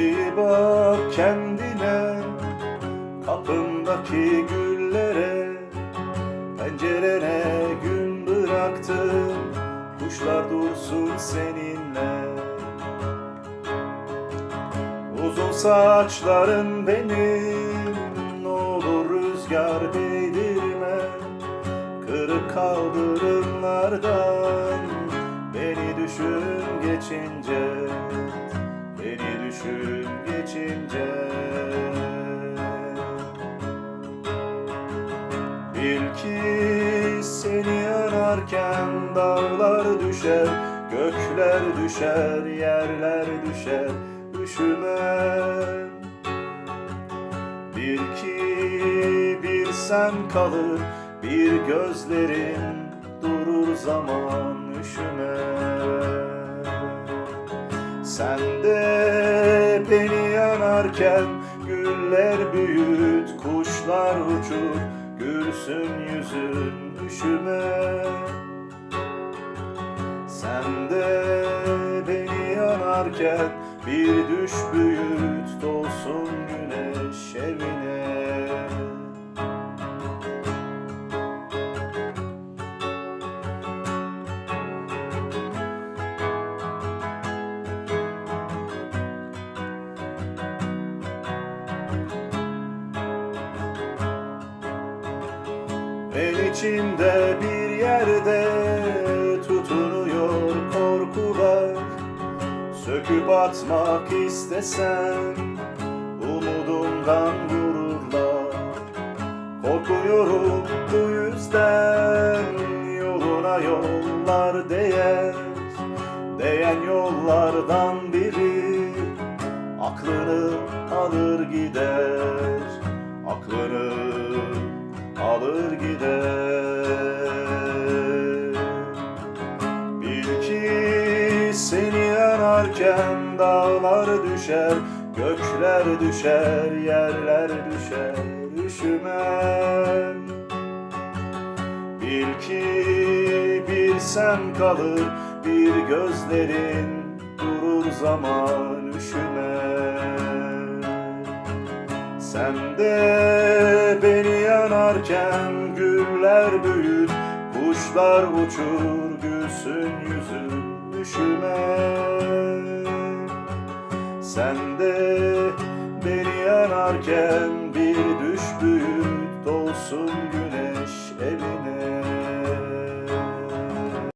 İyi bak kendine Kapındaki güllere Pencerene gün bıraktım Kuşlar dursun seninle. Uzun saçların benim Ne olur rüzgar değdirme. Kırık kaldırımlardan Beni düşün geçince Düşün geçince Bil ki seni ararken dağlar düşer, gökler düşer, yerler düşer, üşümem. Bil ki bir sen kalır, bir gözlerin durur zaman üşümem. Sen de beni yanarken güller büyüt, kuşlar uçur, gülsün yüzün üşüme. Sen de beni yanarken bir düş büyüt, dolsun El içimde bir yerde tutunuyor korkular. Söküp atmak istesem umudumdan vururlar Korkuyorum bu yüzden yoluna yollar değer. Değen yollardan biri aklını alır gider. Aklını alır gider. Bil ki seni yanarken dağlar düşer Gökler düşer, yerler düşer Üşümem. Bil ki bir sen kalır Bir gözlerin durur zaman üşümem. Sen de beni yanarken güller büyür Kuşlar uçur gülsün yüzün üşüme. Sen de beni yanarken bir düş evine